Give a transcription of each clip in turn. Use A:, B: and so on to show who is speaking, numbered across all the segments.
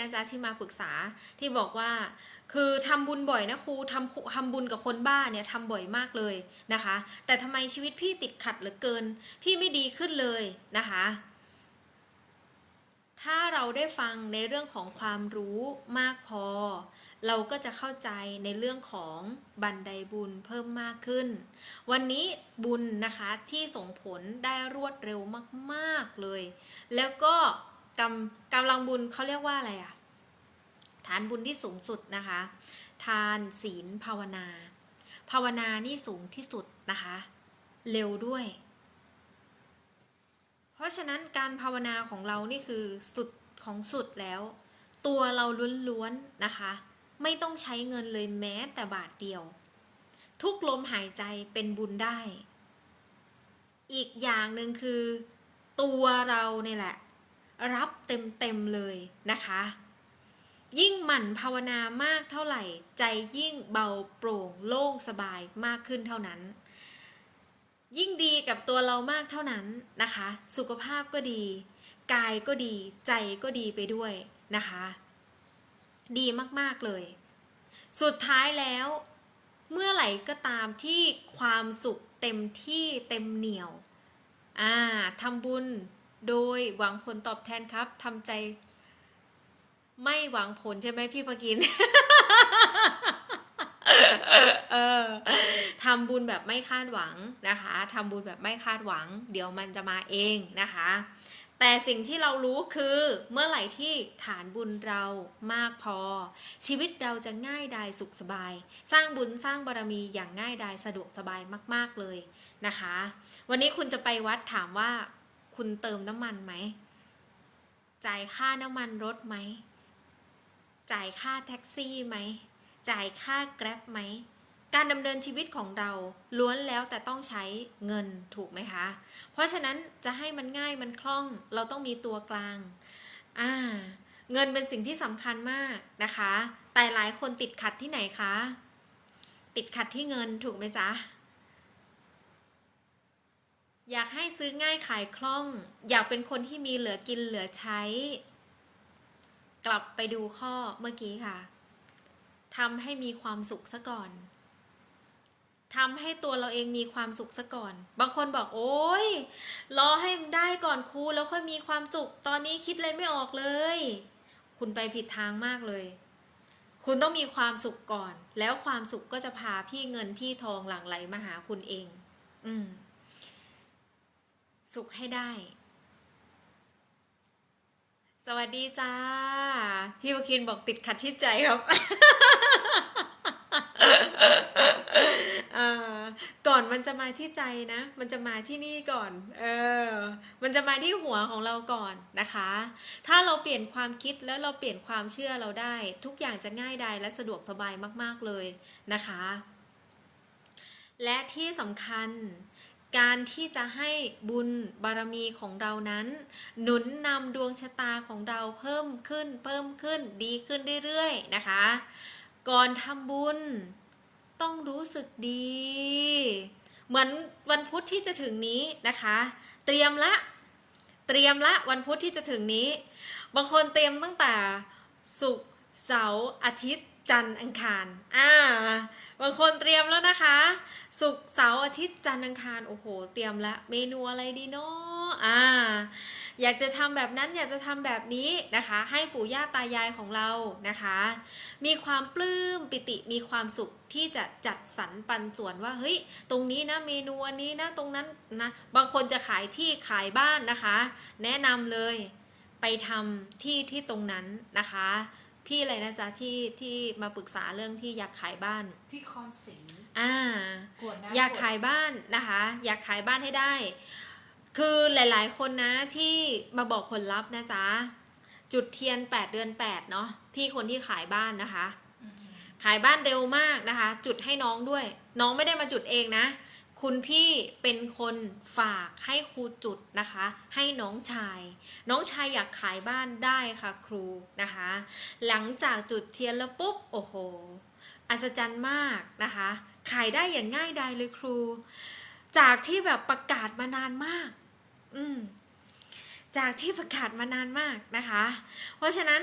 A: นะจ๊ะที่มาปรึกษาที่บอกว่า คือทำบุญบ่อยนะครูทำทำบุญกับคนบ้าเนี่ยทำบ่อยมากเลยนะคะ แต่ทำไมชีวิตพี่ติดขัดเหลือเกิน พี่ไม่ดีขึ้นเลยนะคะ ถ้าเราได้ฟังในเรื่องของความรู้มากพอ เราก็จะเข้าใจในเรื่องของบันไดบุญเพิ่มมากขึ้น วันนี้บุญนะคะที่ส่งผลได้รวดเร็วมาก ๆเลย แล้วก็ กำกำลังบุญเขาเรียกว่าอะไรอะฐานบุญที่สูงสุดนะคะ ทานศีลภาวนา ภาวนานี่สูงที่สุดนะคะ เร็วด้วย เพราะฉะนั้นการภาวนาของเรานี่คือสุดของสุดแล้ว ตัวเราล้วนๆนะคะ ไม่ต้องใช้เงินเลยแม้แต่บาทเดียว ทุกลมหายใจเป็นบุญได้ อีกอย่างหนึ่งคือ ตัวเราเนี่ยแหละ รับเต็มๆเลยนะคะ ยิ่งหมั่นภาวนามากเท่าไหร่ ใจยิ่งเบาโปร่งโล่งสบายมากขึ้นเท่านั้น ยิ่งดีกับตัวเรามากเท่านั้นนะคะ สุขภาพก็ดี กายก็ดี ใจก็ดีไปด้วยนะคะ ดีมากๆเลย สุดท้ายแล้ว เมื่อไหร่ก็ตามที่ความสุขเต็มที่เต็มเหนียว อ่าทำบุญ โดยหวังผลตอบแทนครับทำใจ ไม่หวังผลใช่ไหมพี่พกินเออทำบุญแบบไม่คาดหวังนะคะทำบุญแบบไม่คาดหวัง เดี๋ยวมันจะมาเองนะคะ แต่สิ่งที่เรารู้คือเมื่อไหร่ที่ฐานบุญเรามากพอ ชีวิตเราจะง่ายดายสุขสบาย สร้างบุญสร้างบารมีอย่างง่ายดายสะดวกสบายมาก ๆเลยนะคะ วันนี้คุณจะไปวัดถามว่า คุณเติมน้ำมันไหม จ่ายค่าน้ำมันรถไหม จ่ายค่าแท็กซี่ไหม จ่ายค่าแกร็บไหม การดำเนินชีวิตของเราล้วนแล้วแต่ต้องใช้เงินถูกไหมคะ เพราะฉะนั้นจะให้มันง่ายมันคล่องเราต้องมีตัวกลาง อ่า เงินเป็นสิ่งที่สำคัญมากนะคะ แต่หลายคนติดขัดที่ไหนคะ ติดขัดที่เงินถูกไหมจ๊ะ อยากให้ซื้อง่ายขายคล่อง อยากเป็นคนที่มีเหลือกินเหลือใช้ กลับไปดูข้อเมื่อกี้ค่ะทำให้มีความสุขซะก่อนทำให้ตัวเราเองมีความสุขซะก่อน บางคนบอกโอ้ยรอให้มันได้ก่อนครูแล้วค่อยมีความสุข ตอนนี้คิดเลยไม่ออกเลย คุณไปผิดทางมากเลย คุณต้องมีความสุขก่อน แล้วความสุขก็จะพาพี่เงินพี่ทองหลั่งไหลมาหาคุณเอง อืม สุขให้ได้ สวัสดีจ้า พี่วคินบอกติดขัดที่ใจครับก่อนมันจะมาที่ใจนะ มันจะมาที่นี่ก่อน เออ มันจะมาที่หัวของเราก่อนนะคะ ถ้าเราเปลี่ยนความคิดแล้วเราเปลี่ยนความเชื่อเราได้ ทุกอย่างจะง่ายดายและสะดวกสบายมาก ๆเลยนะคะ และที่สำคัญ การที่จะให้บุญบารมีของเรานั้น หนุนนำดวงชะตาของเราเพิ่มขึ้น เพิ่มขึ้นดีขึ้นเรื่อยๆนะคะ ก่อนทำบุญต้องรู้สึกดี เหมือนวันพุธที่จะถึงนี้นะคะ เตรียมละ เตรียมละวันพุธที่จะถึงนี้ บางคนเตรียมตั้งแต่ศุกร์เสาร์อาทิตย์ จันทร์อังคารอ่าบางคนเตรียมแล้วนะคะศุกร์เสาร์อาทิตย์จันทร์อังคารโอ้โห เตรียมละเมนูอะไรดีเนาะอ่า อยากจะทำแบบนั้นอยากจะทำแบบนี้นะคะ ให้ปู่ย่าตายายของเรานะคะ มีความปลื้มปิติมีความสุขที่จะจัดสรรปันส่วนว่าเฮ้ยตรงนี้นะเมนูอันนี้นะตรงนั้นนะบางคนจะขายที่ขายบ้านนะคะ แนะนำเลยไปทำที่ที่ตรงนั้นนะคะ พี่อะไรนะจ๊ะที่ที่มาปรึกษาเรื่องที่อยากขายบ้าน
B: พี่คอนสี
A: อ่า
B: กวดน้ำ
A: อยากขายบ้านนะคะ อยากขายบ้านให้ได้ คือหลายๆ คนนะที่มาบอกผลลัพธ์นะจ๊ะจุดเทียน 8 เดือน 8 เนาะที่คนที่ขายบ้านนะคะ
B: อืม
A: ขายบ้านเร็วมากนะคะ จุดให้น้องด้วย น้องไม่ได้มาจุดเองนะ คุณพี่เป็นคนฝากให้ครูจุดนะคะ ให้น้องชาย น้องชายอยากขายบ้านได้ค่ะครูนะคะ หลังจากจุดเทียนแล้วปุ๊บโอ้โห อัศจรรย์มากนะคะ ขายได้อย่างง่ายดายเลยครู จากที่แบบประกาศมานานมาก อืมจากที่ประกาศมานานมากนะคะ เพราะฉะนั้น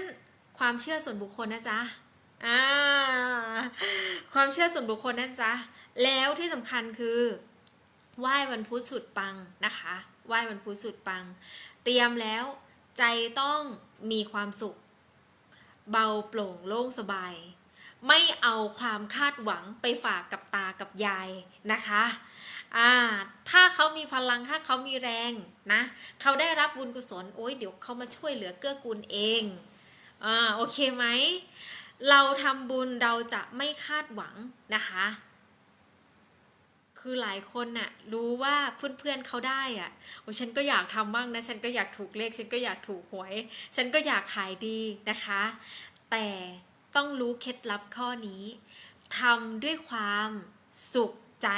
A: ความเชื่อส่วนบุคคลนะจ๊ะ อ่าความเชื่อส่วนบุคคลนะจ๊ะแล้วที่สำคัญคือไหว้วันพุธสุดปังนะคะไหว้วันพุธสุดปัง เตรียมแล้วใจต้องมีความสุข เบาโปร่งโล่งสบาย ไม่เอาความคาดหวังไปฝากกับตากับยายนะคะอ่าถ้าเขามีพลังถ้าเขามีแรงนะเขาได้รับบุญกุศลโอ้ยเดี๋ยวเขามาช่วยเหลือเกื้อกูลเองอ่าโอเคไหม เราทำบุญเราจะไม่คาดหวังนะคะ คือหลายคนน่ะรู้ว่าเพื่อนๆเขาได้อะโอ้ฉันก็อยากทำบ้างนะ ฉันก็อยากถูกเลข ฉันก็อยากถูกหวย ฉันก็อยากขายดีนะคะ แต่ต้องรู้เคล็ดลับข้อนี้ทำด้วยความสุขใจ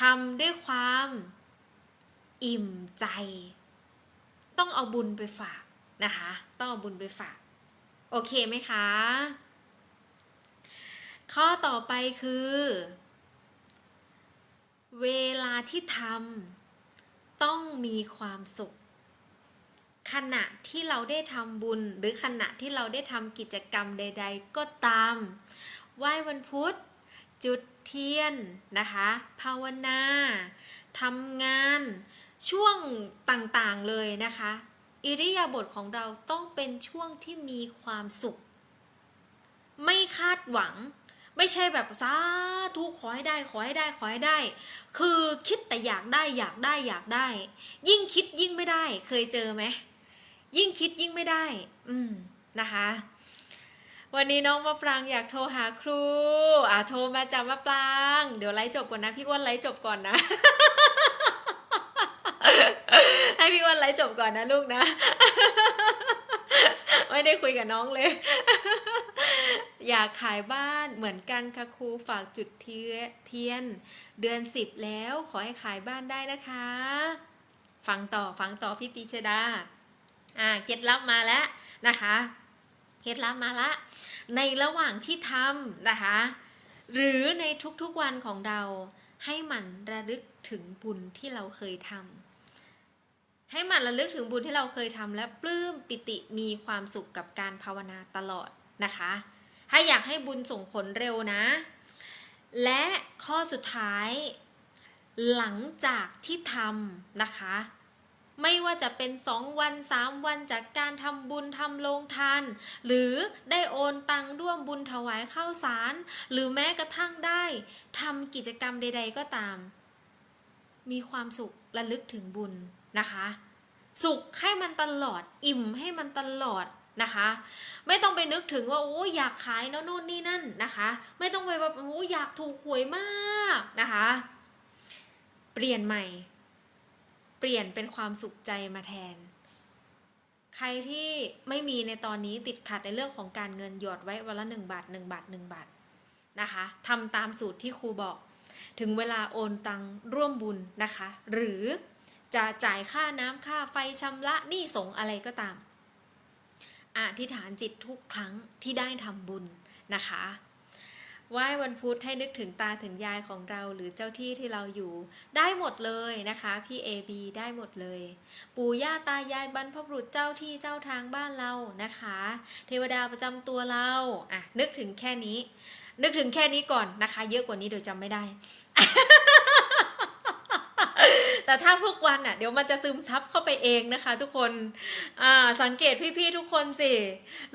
A: ทำด้วยความอิ่มใจ ต้องเอาบุญไปฝากนะคะ ต้องเอาบุญไปฝาก โอเคไหมคะ ข้อต่อไปคือ เวลาที่ทำต้องมีความสุข ขณะที่เราได้ทำบุญ หรือขณะที่เราได้ทำกิจกรรมใด ๆ ก็ตาม ไหว้วันพุธ จุดเทียนนะคะ ภาวนาทำงานช่วงต่างๆเลยนะคะ อิริยาบถของเราต้องเป็นช่วงที่มีความสุข ไม่คาดหวัง ไม่ใช่แบบสาธุขอให้ได้ขอให้ได้ขอให้ได้ คือคิดแต่อยากได้อยากได้อยากได้ ยิ่งคิดยิ่งไม่ได้ เคยเจอไหมยิ่งคิดยิ่งไม่ได้ อืมนะคะ วันนี้น้องมะปรางอยากโทรหาครู อะโทรมาจำมะปราง เดี๋ยวไลฟ์จบก่อนนะพี่อ้วนไลฟ์จบก่อนนะ ให้พี่อ้วนไลฟ์จบก่อนนะลูกนะ ไม่ได้คุยกับน้องเลย อยากขายบ้านเหมือนกันค่ะครูฝากจุดเทียเทียน เดือนสิบแล้วขอให้ขายบ้านได้นะคะ ฟังต่อฟังต่อพี่ติชดา อ่าเคล็ดลับมาแล้วนะคะเคล็ดลับมาละ ในระหว่างที่ทำนะคะ หรือในทุกๆวันของเราให้มันระลึกถึงบุญที่เราเคยทำ ให้มันระลึกถึงบุญที่เราเคยทำและปลื้มปิติมีความสุขกับการภาวนาตลอดนะคะ ถ้าอยากให้บุญส่งผลเร็วนะ และข้อสุดท้าย หลังจากที่ทำนะคะ ไม่ว่าจะเป็น 2 วัน 3 วันจากการทำบุญทำโรงทาน หรือได้โอนตังร่วมบุญถวายข้าวสาร หรือแม้กระทั่งได้ทำกิจกรรมใด ๆ ก็ตาม มีความสุขระลึกถึงบุญนะคะ สุขให้มันตลอด อิ่มให้มันตลอดนะคะ ไม่ต้องไปนึกถึงว่าโอ้อยากขายโน่นนี่นั่นนะคะ ไม่ต้องไปแบบโอ้อยากถูกหวยมากนะคะ เปลี่ยนใหม่ เปลี่ยนเป็นความสุขใจมาแทน ใครที่ไม่มีในตอนนี้ติดขัดในเรื่องของการเงินหยอดไว้วันละหนึ่งบาทหนึ่งบาทหนึ่งบาทนะคะทำตามสูตรที่ครูบอก ถึงเวลาโอนตังร่วมบุญนะคะ หรือจะจ่ายค่าน้ำค่าไฟชำระหนี้สงอะไรก็ตามอธิษฐานจิตทุกครั้งที่ได้ทำบุญนะคะไหว้วันพุธให้นึกถึงตาถึงยายของเราหรือเจ้าที่ที่เราอยู่ ได้หมดเลยนะคะพี่เอบีได้หมดเลย ปู่ย่าตายายบรรพบุรุษเจ้าที่เจ้าทางบ้านเรานะคะ เทวดาประจำตัวเราอะนึกถึงแค่นี้ นึกถึงแค่นี้ก่อนนะคะ เยอะกว่านี้เดี๋ยวจำไม่ได้ แต่ถ้าทุกวันอะเดี๋ยวมันจะซึมซับเข้าไปเองนะคะ ทุกคนสังเกตพี่ๆทุกคนสิ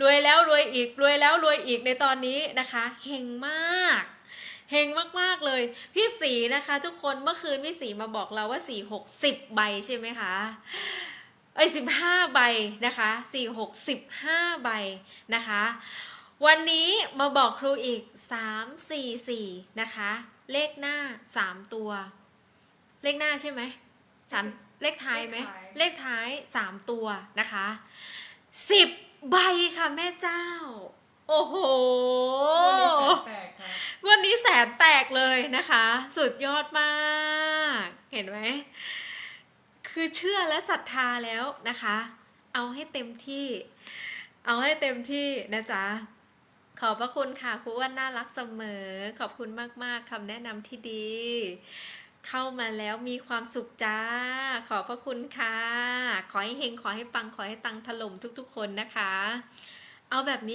A: รวยแล้วรวยอีกรวยแล้วรวยอีกในตอนนี้นะคะเฮงมากเฮงมาก ๆ เลย พี่สีนะคะ ทุกคนเมื่อคืนพี่สีมาบอกเราว่าสี่หกสิบใบใช่ไหมคะเอ้สิบห้าใบนะคะสี่หกสิบห้าใบนะคะ วันนี้มาบอกครูอีกสามสี่สี่นะคะ เลขหน้าสามตัว เลขหน้าใช่ไหมสามเลขท้ายไหม
B: เลขท้าย
A: เลขท้ายสามตัวนะคะสิบใบค่ะแม่เจ้า โอ้โห
B: วันนี้แสนแตกค่ะ
A: วันนี้แสนแตกเลยนะคะ สุดยอดมาก เห็นไหม คือเชื่อและศรัทธาแล้วนะคะ เอาให้เต็มที่ เอาให้เต็มที่นะจ๊ะ ขอบพระคุณค่ะครูอ้วนน่ารักเสมอ ขอบคุณมากๆคำแนะนำที่ดี เข้ามาแล้วมีความสุขจ้า ขอบพระคุณค่ะ ขอให้เฮงขอให้ปังขอให้ตังถล่มทุกๆคนนะคะ เอาแบบนี้